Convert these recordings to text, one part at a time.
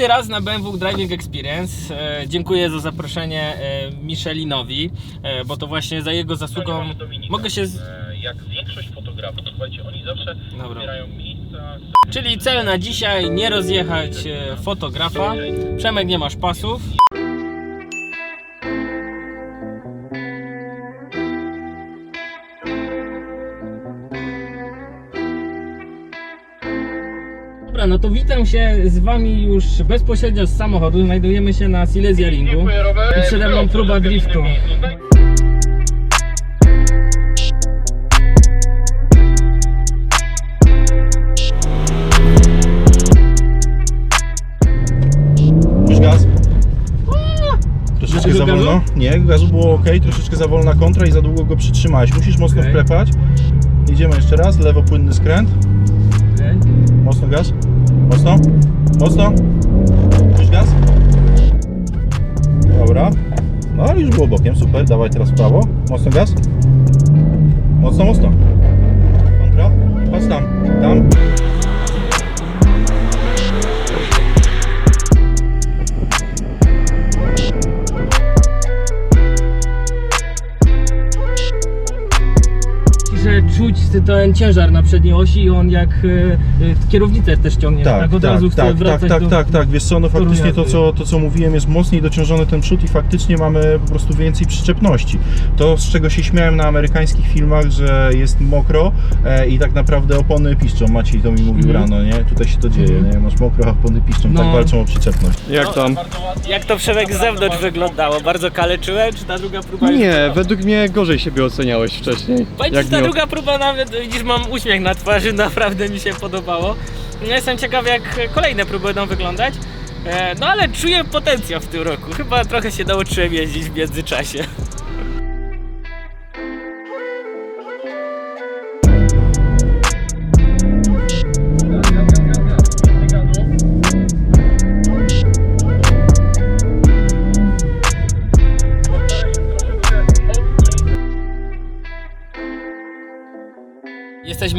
Kolejny raz na BMW Driving Experience. E, dziękuję za zaproszenie e, Michelinowi, e, bo to właśnie za jego zasługą mogę się. Z... e, Jak większość fotografów, słuchajcie, oni zawsze Dobra. wybierają miejsca. Czyli cel na dzisiaj nie rozjechać e, fotografa. Przemek nie masz pasów. No to witam się z Wami już bezpośrednio z samochodu. Znajdujemy się na Silesia Ringu. I przede mną próba driftu. miejscu. Już gaz? Troszeczkę za gazu? wolno? Nie, gazu było ok, troszeczkę za wolna kontra i za długo go przytrzymałeś. Musisz mocno Okej. wklepać. Idziemy jeszcze raz, lewo płynny skręt. Mocno gaz. Mocno. Mocno. Już gaz? Dobra. No już było bokiem, super. Dawaj teraz w prawo. Mocno gaz. Mocno, mocno. Kontra. Patrz tam. Tam. czuć ten ciężar na przedniej osi i on jak e, kierownicę też ciągnie, tak, Tak, od tak, razu tak, tak, wracać tak, do... tak, tak, wiesz co, no faktycznie to co, to co mówiłem jest mocniej dociążony ten przód i faktycznie mamy po prostu więcej przyczepności. To z czego się śmiałem na amerykańskich filmach, że jest mokro e, i tak naprawdę opony piszczą, Maciej to mi mówił Mhm. rano, nie? Tutaj się to dzieje, Mhm. nie? Masz mokro, a opony piszczą, No. tak walczą o przyczepność. Jak tam? Jak to Przemek z zewnątrz wyglądało? Bardzo kaleczyłem, czy ta druga próba Nie, według mnie gorzej siebie oceniałeś wcześniej. Że ta nie- druga próba nawet, widzisz, mam uśmiech na twarzy, naprawdę mi się podobało. No, jestem ciekaw, jak kolejne próby będą wyglądać. E, No ale czuję potencjał w tym roku. Chyba trochę się nauczyłem jeździć w międzyczasie.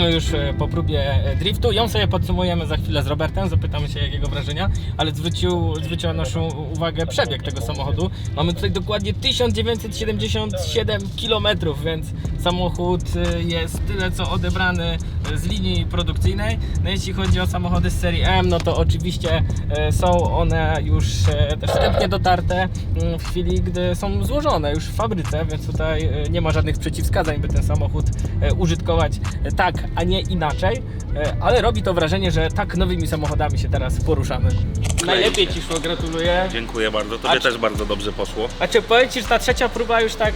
Już e, po próbie e, driftu. Ją sobie podsumujemy za chwilę z Robertem, zapytamy się jego wrażenia, ale zwrócił, zwróciła naszą uwagę przebieg tego samochodu. Mamy tutaj dokładnie 1977 km, więc samochód e, jest tyle co odebrany z linii produkcyjnej. No jeśli chodzi o samochody z serii M, no to oczywiście e, są one już e, też wstępnie dotarte mm, w chwili, gdy są złożone już w fabryce, więc tutaj e, nie ma żadnych przeciwwskazań, by ten samochód użytkować tak, a nie inaczej, ale robi to wrażenie, że tak nowymi samochodami się teraz poruszamy. Najlepiej Ci szło, gratuluję. Dziękuję bardzo, tobie czy- też bardzo dobrze poszło. A czy powiem Ci, że ta trzecia próba już tak,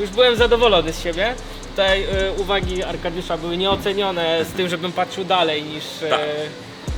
już byłem zadowolony z siebie. Tutaj e, uwagi Arkadiusza były nieocenione z tym, żebym patrzył dalej niż, e, Tak.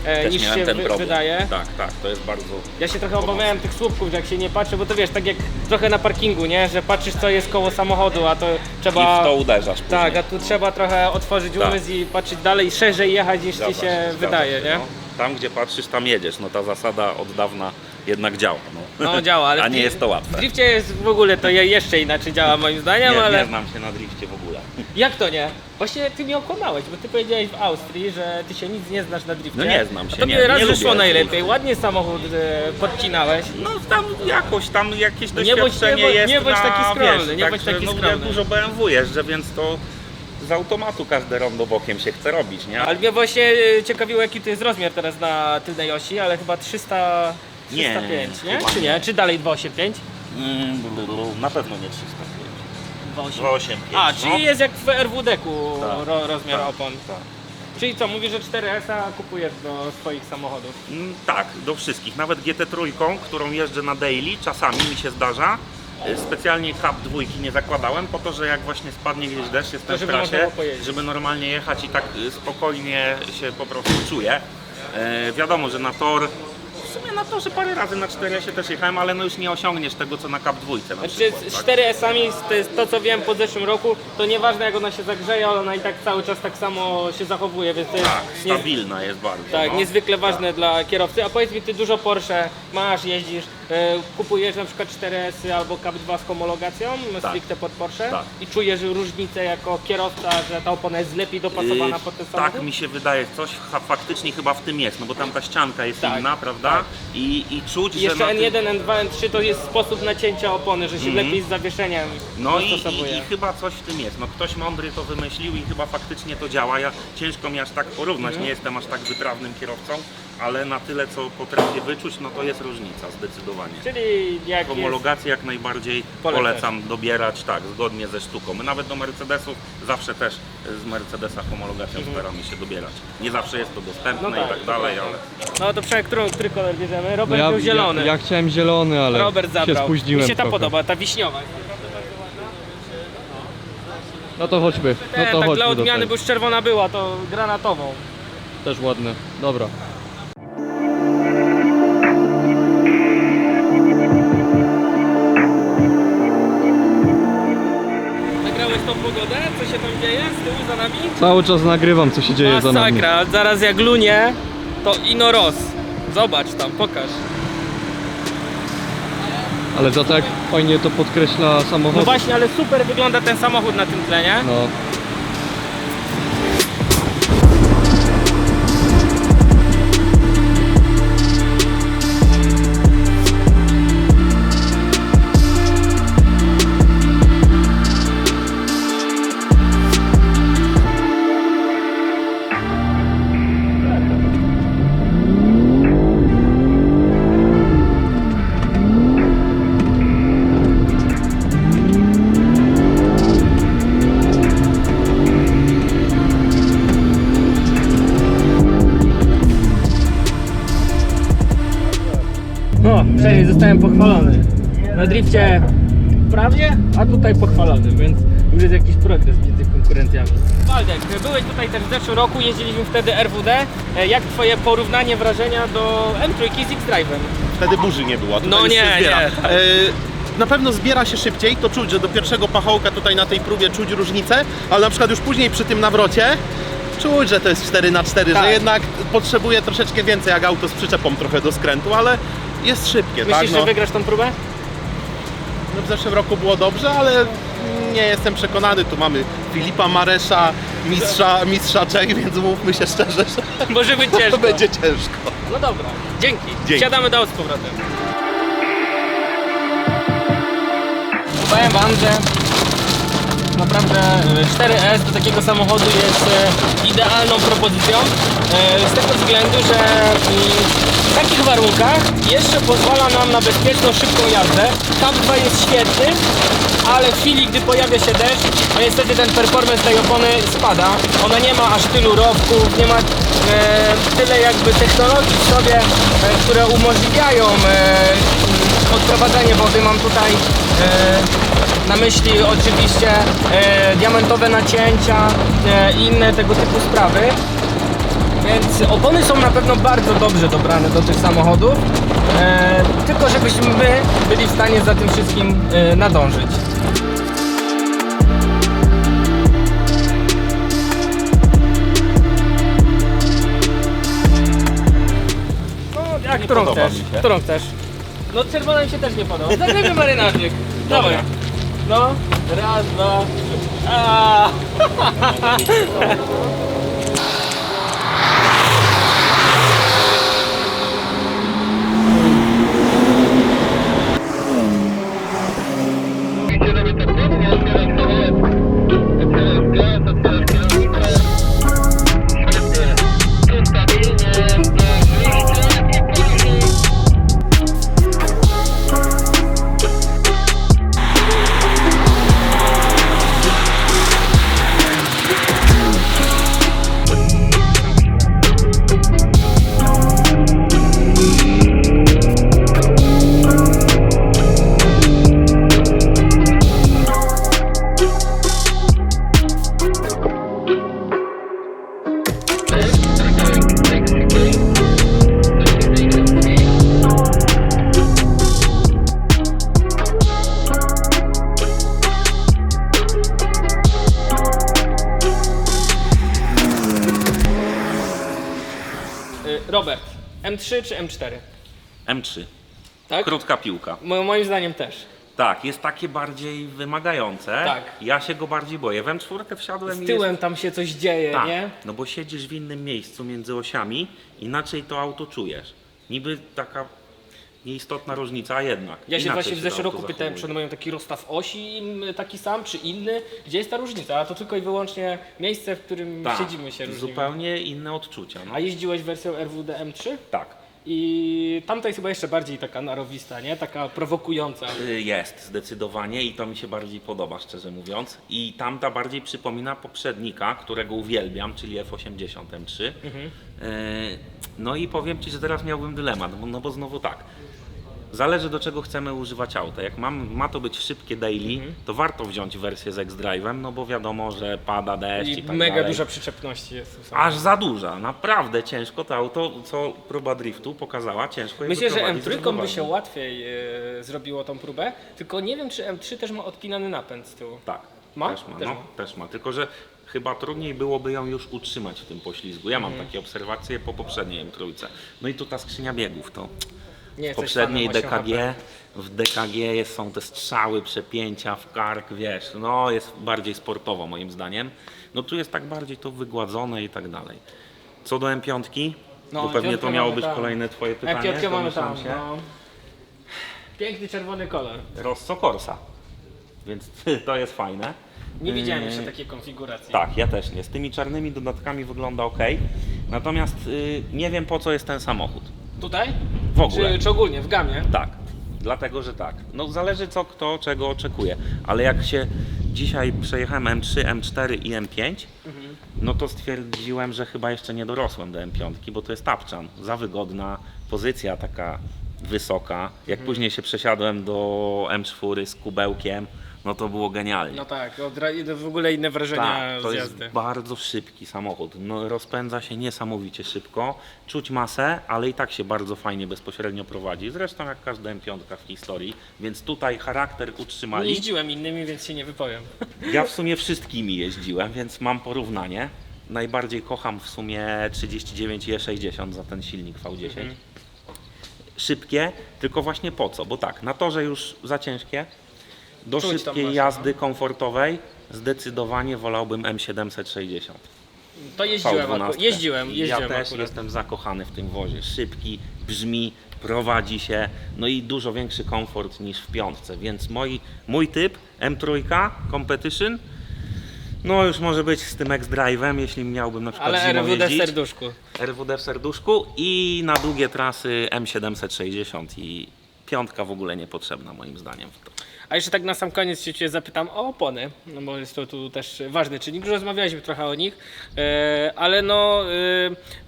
e, Też niż się ten problem. wydaje. Tak, tak, to jest bardzo... Ja się trochę obawiałem tych słupków, że jak się nie patrzy, bo to wiesz, tak jak trochę na parkingu, nie? Że patrzysz co jest koło samochodu, a to trzeba... I w to uderzasz później. Tak, a tu trzeba trochę otworzyć Tak. umysł i patrzeć dalej, szerzej jechać niż Zgadza Ci się zgadza wydaje, się, nie? No. Tam, gdzie patrzysz, tam jedziesz. No ta zasada od dawna jednak działa. No, No działa, ale A w nie jest to W łatwe. drifcie jest w ogóle to je- jeszcze inaczej działa moim zdaniem, Nie, ale... nie znam się na drifcie w ogóle. Jak to nie? Właśnie ty mnie okłamałeś, bo ty powiedziałeś w Austrii, że ty się nic nie znasz na drifcie. No nie znam się, A tobie nie- raz nie wyszło lubię najlepiej, ładnie samochód e, podcinałeś. No tam jakoś, tam jakieś No nie bądź- doświadczenie nie bądź- jest nie bądź na, taki skromny, wiesz, nie bądź taki no, skromny. Ja dużo BMW jeżdżę, więc to z automatu każde rondo bokiem się chce robić, nie? Ale mnie właśnie e, ciekawiło jaki to jest rozmiar teraz na tylnej osi, ale chyba 300, 305, nie? Nie, chyba Czy nie? Czy dalej 285? Mm, blu, blu, blu, na pewno nie 305. 285. 285. A, czyli no. jest jak w RWD-ku Tak. ro, rozmiar Tak, opon. tak. Czyli co, mówisz, że 4S-a kupujesz do swoich samochodów? Mm, Tak, do wszystkich. Nawet GT3, którą jeżdżę na daily, czasami mi się zdarza. Y, Specjalnie Cup dwójki nie zakładałem po to, że jak właśnie spadnie gdzieś deszcz, jestem w żeby można trasie, było pojeździć. żeby normalnie jechać i tak y, spokojnie się po prostu czuję. E, wiadomo, że na tor, sumie na torze parę razy na 4 się też jechałem, ale no już nie osiągniesz tego, co na Cup dwójce na Znaczy przykład. z tak? 4S-ami, to to co wiem po zeszłym roku, to nieważne jak ona się zagrzeje, ona i tak cały czas tak samo się zachowuje, więc to jest Tak, nie, stabilna jest bardzo. tak, no. niezwykle ważne dla kierowcy. A powiedz mi, ty dużo Porsche masz, jeździsz, kupujesz na przykład 4S albo Cup 2 z homologacją, Tak. stricte pod Porsche Tak. i czujesz różnicę jako kierowca, że ta opona jest lepiej dopasowana Yy, pod ten samochód? Tak mi się wydaje, coś fa- faktycznie chyba w tym jest, no bo tam ta ścianka jest Tak, inna, prawda? tak. I, I czuć, I że Jeszcze na tym- N1, N2, N3 to jest sposób nacięcia opony, że się Mhm. lepiej z zawieszeniem No i, i, i chyba coś w tym jest. No ktoś mądry to wymyślił i chyba faktycznie to działa. Ja ciężko mi aż tak porównać, Mhm. nie jestem aż tak wytrawnym kierowcą, ale na tyle co potrafię wyczuć, no to jest różnica zdecydowanie. Czyli jak jest... Homologację jak najbardziej Polecasz. polecam dobierać, tak, zgodnie ze sztuką. My nawet do Mercedesów zawsze też z Mercedesa homologacją staramy się dobierać. Nie zawsze jest to dostępne Mhm. No tak, i tak dalej, to ale. No to przynajmniej którą, który kolor bierzemy? No Robert ja, był zielony. Ja, ja chciałem zielony, ale Robert się zabrał. spóźniłem Mi się ta trochę. podoba, ta wiśniowa. No to chodźmy, no E, to tak chodźmy dla odmiany, bo już czerwona była, to granatową. Też ładne. Dobra. Tą pogodę? Co się tam dzieje z tyłu za nami? Cały czas nagrywam, co się dzieje za nami. Masakra, zaraz jak lunie, to ino roz. Zobacz tam, pokaż. Ale to tak fajnie to podkreśla samochód. No właśnie, ale super wygląda ten samochód na tym tle, nie? No, zostałem pochwalony. Na drifcie prawie, a tutaj pochwalony, więc już jest jakiś progres między konkurencjami. Waldek, byłeś tutaj też w zeszłym roku, jeździliśmy wtedy RWD. E, Jak twoje porównanie wrażenia do M3 z X-Drive'em? Wtedy burzy nie było. tutaj No już nie, się zbiera. nie. E, na pewno zbiera się szybciej, to czuć, że do pierwszego pachołka tutaj na tej próbie czuć różnicę, ale na przykład już później przy tym nawrocie czuć, że to jest 4 na 4 Tak. że jednak potrzebuje troszeczkę więcej jak auto z przyczepą trochę do skrętu, ale jest szybkie, Myślisz, tak? że No, wygrasz tą próbę? no, w zeszłym roku było dobrze, ale nie jestem przekonany. Tu mamy Filipa Maresza, mistrza, mistrza Czech, więc mówmy się szczerze, że Może być ciężko. będzie ciężko. No dobra, dzięki. Dzięki. Siadamy do z powrotem. Powiem wam, że naprawdę e, 4S do takiego samochodu jest e, idealną propozycją e, z tego względu, że mm, w takich warunkach jeszcze pozwala nam na bezpieczną, szybką jazdę. Tam 2 jest świetny, ale w chwili, gdy pojawia się deszcz, no niestety ten performance tej opony spada. Ona nie ma aż tylu rowków, nie ma e, tyle jakby technologii w sobie, e, które umożliwiają e, odprowadzanie wody. Mam tutaj e, na myśli oczywiście e, diamentowe nacięcia e, i inne tego typu sprawy. Więc opony są na pewno bardzo dobrze dobrane do tych samochodów, e, tylko żebyśmy my byli w stanie za tym wszystkim e, nadążyć. No, jak którą podoba chcesz? mi się. Którą chcesz? No czerwona mi się też nie podoba. Zagrajmy marynarzyk. Dobra. No, raz, dwa, trzy. A. M3 czy M4? M3. Tak? Krótka piłka. Mo- moim zdaniem też. Tak, jest takie bardziej wymagające. Tak. Ja się go bardziej boję. W M4 wsiadłem Z i tyłem jest... tam się coś dzieje, Tak, nie? no bo siedzisz w innym miejscu między osiami, inaczej to auto czujesz. Niby taka nieistotna różnica, a jednak. Ja się inaczej właśnie w zeszłym roku pytałem, czy one mają taki rozstaw osi m, taki sam, czy inny? Gdzie jest ta różnica? A to tylko i wyłącznie miejsce, w którym Tak, siedzimy się różnimy. Zupełnie inne odczucia. No. A jeździłeś wersją RWD M3? Tak. I tamta jest chyba jeszcze bardziej taka narowista, nie? Taka prowokująca. Y, Jest, zdecydowanie i to mi się bardziej podoba, szczerze mówiąc. I tamta bardziej przypomina poprzednika, którego uwielbiam, czyli F80 M3. Mhm. Y, No i powiem Ci, że teraz miałbym dylemat, bo- no bo znowu tak. Zależy do czego chcemy używać auta. Jak mam, ma to być szybkie daily, Mhm. to warto wziąć wersję z X-Drive'em, no bo wiadomo, że pada deszcz i, I tak mega dalej. duża przyczepność jest. Aż za duża, naprawdę ciężko to auto, co próba driftu pokazała, ciężko Myślę, że wyprowadzić M3 by się łatwiej e, zrobiło tą próbę, tylko nie wiem, czy M3 też ma odpinany napęd z tyłu. Tak. Ma? Też ma, Też no, ma. też ma. Tylko, że chyba trudniej byłoby ją już utrzymać w tym poślizgu. Ja mam Mhm. takie obserwacje po poprzedniej M3. No i tu ta skrzynia biegów, to Nie jesteś poprzedniej fanem 8 DKG, w DKG jest, są te strzały, przepięcia w kark, wiesz, no jest bardziej sportowo moim zdaniem. No tu jest tak bardziej to wygładzone i tak dalej. Co do M5, No, bo pewnie to M5 miało mamy być tam. kolejne twoje pytanie. M5 mamy domyślam tam, się. no. Piękny czerwony kolor. Rosso Corsa, więc to jest fajne. Nie widziałem Yy, jeszcze takiej konfiguracji. Tak, ja też nie. Z tymi czarnymi dodatkami wygląda ok. Natomiast y, nie wiem po co jest ten samochód. Tutaj? W ogóle. Czy, czy ogólnie, w gamie? Tak, dlatego że tak. No zależy co kto czego oczekuje. Ale jak się dzisiaj przejechałem M3, M4 i M5, no to stwierdziłem, że chyba jeszcze nie dorosłem do M5, bo to jest tapczan. Za wygodna, pozycja taka wysoka. Jak później się przesiadłem do M4 z kubełkiem, no to było genialnie. No tak, odra- w ogóle inne wrażenia Tak, to z jest jazdy. bardzo szybki samochód. No, rozpędza się niesamowicie szybko. Czuć masę, ale i tak się bardzo fajnie bezpośrednio prowadzi. Zresztą jak każda M5 w historii, więc tutaj charakter Nie utrzymali. jeździłem innymi, więc się nie wypowiem. Ja w sumie wszystkimi jeździłem, więc mam porównanie. Najbardziej kocham w sumie 39 i E60 za ten silnik V10. Mhm. Szybkie, tylko właśnie po co? Bo tak, na torze już za ciężkie. Do Czuć tam szybkiej masę, jazdy komfortowej zdecydowanie wolałbym M760. To jeździłem, V12. akurat. jeździłem, jeździłem Ja też akurat. jestem zakochany w tym wozie. Szybki, brzmi, prowadzi się, no i dużo większy komfort niż w piątce, więc moi, mój typ M3 Competition no już może być z tym X-Drive'em, jeśli miałbym na przykład Ale zimą RWD w jeździć. serduszku. RWD w serduszku i na długie trasy M760 i piątka w ogóle niepotrzebna moim zdaniem. w to. A jeszcze tak na sam koniec się Cię zapytam o opony, no bo jest to tu też ważny czynnik. Już rozmawialiśmy trochę o nich, e, ale no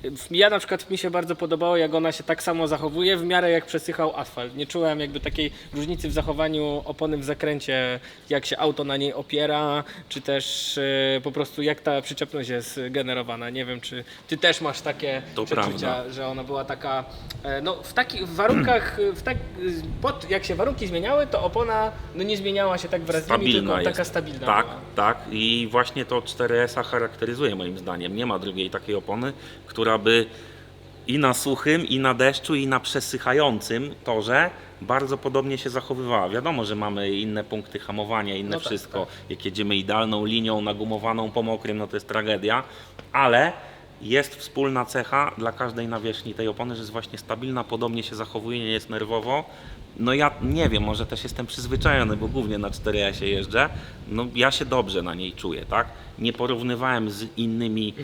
e, ja na przykład mi się bardzo podobało, jak ona się tak samo zachowuje w miarę jak przesychał asfalt. Nie czułem jakby takiej różnicy w zachowaniu opony w zakręcie, jak się auto na niej opiera, czy też e, po prostu jak ta przyczepność jest generowana. Nie wiem, czy Ty też masz takie To przeczucia, prawda. że ona była taka, no w takich warunkach, w tak, pod, jak się warunki zmieniały, to opona no nie zmieniała się tak wrażliwie, tylko jest. taka stabilna Tak, była. tak. I właśnie to 4S charakteryzuje moim zdaniem. Nie ma drugiej takiej opony, która by i na suchym, i na deszczu, i na przesychającym torze bardzo podobnie się zachowywała. Wiadomo, że mamy inne punkty hamowania, inne No tak, wszystko. Jak jedziemy idealną linią nagumowaną po mokrym, no to jest tragedia, ale jest wspólna cecha dla każdej nawierzchni tej opony, że jest właśnie stabilna, podobnie się zachowuje, nie jest nerwowo. No ja nie wiem, może też jestem przyzwyczajony, bo głównie na 4S jeżdżę. No ja się dobrze na niej czuję, tak? Nie porównywałem z innymi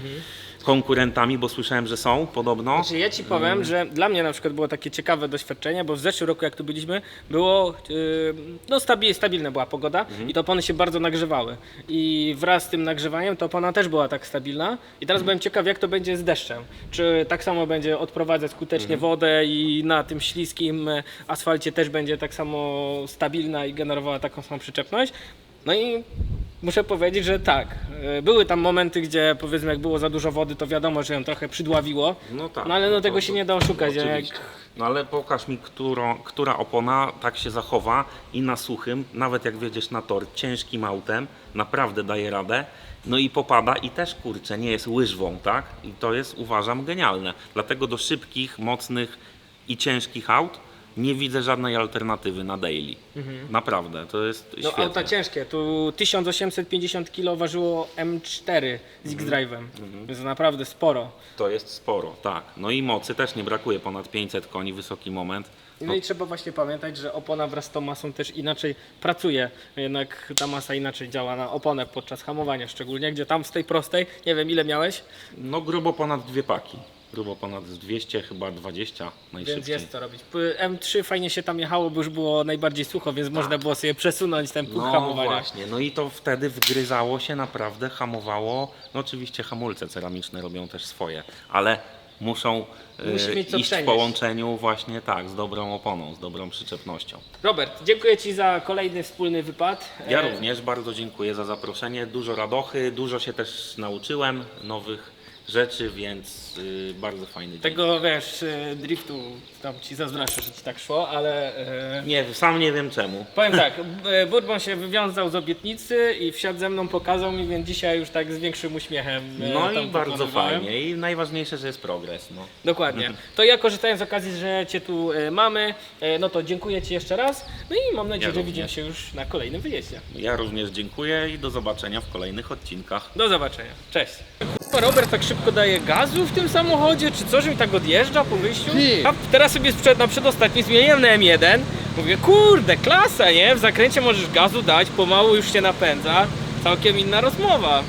konkurentami, bo słyszałem, że są podobno. Znaczy ja Ci powiem, że dla mnie na przykład było takie ciekawe doświadczenie, bo w zeszłym roku jak tu byliśmy, było, yy, no stabil, stabilna była pogoda i te opony się bardzo nagrzewały. I wraz z tym nagrzewaniem to opona też była tak stabilna. I teraz byłem ciekaw jak to będzie z deszczem. Czy tak samo będzie odprowadzać skutecznie wodę i na tym śliskim e, asfalcie też będzie tak samo stabilna i generowała taką samą przyczepność. No i Muszę powiedzieć, że tak. E, Były tam momenty, gdzie powiedzmy jak było za dużo wody, to wiadomo, że ją trochę przydławiło. No tak. No ale no tego to- się nie da oszukać. Jak... No ale pokaż mi, którą, która opona tak się zachowa i na suchym, nawet jak wjedziesz na tor ciężkim autem, naprawdę daje radę. No i popada i też kurczę, nie jest łyżwą, tak? I to jest uważam genialne. Dlatego do szybkich, mocnych i ciężkich aut Nie widzę żadnej alternatywy na daily. Naprawdę, to jest Mhm. No świetne. auta ciężkie, tu 1850 kg ważyło M4 z Mhm. X-Drive'em, więc naprawdę sporo. To jest sporo, tak. No i mocy też nie brakuje, ponad 500 koni, wysoki moment. No i trzeba właśnie pamiętać, że opona wraz z tą masą też inaczej pracuje. Jednak ta masa inaczej działa na oponę podczas hamowania szczególnie, gdzie tam z tej prostej, nie wiem ile miałeś, No grubo ponad dwie paki. Grubo ponad 200, chyba 20 więc najszybciej. jest co robić. P- M3 fajnie się tam jechało, bo już było najbardziej sucho, więc można było sobie przesunąć ten punkt Tak. No hamowania. właśnie, no i to wtedy wgryzało się naprawdę, hamowało. No oczywiście hamulce ceramiczne robią też swoje, ale muszą e, Musi mieć co iść w przenieść. połączeniu właśnie tak, z dobrą oponą, z dobrą przyczepnością. Robert, dziękuję Ci za kolejny wspólny wypad. Ja E, również bardzo dziękuję za zaproszenie. Dużo radochy, dużo się też nauczyłem nowych rzeczy, więc y, bardzo fajny dzień. Tego wiesz, e, driftu tam Ci zazdroszczę, że Ci tak szło, ale... e, Nie, sam nie wiem czemu. Powiem tak, e, Bourbon się wywiązał z obietnicy i wsiadł ze mną, pokazał mi, więc dzisiaj już tak z większym uśmiechem. e, No tam i bardzo pokonywałem. fajnie i najważniejsze, że jest progres. No. Dokładnie. To ja korzystając z okazji, że Cię tu e, mamy, e, no to dziękuję Ci jeszcze raz. No i mam nadzieję, Ja że również. widzimy się już na kolejnym wyjeździe. Ja również dziękuję i do zobaczenia w kolejnych odcinkach. Do zobaczenia. Cześć. Robert tak szybko daje gazu w tym samochodzie, czy co, że mi tak odjeżdża po wyjściu? A teraz sobie sprzed, na przedostatni zmieniłem na M1. Mówię, kurde, klasa, nie? W zakręcie możesz gazu dać, pomału już się napędza. Całkiem inna rozmowa.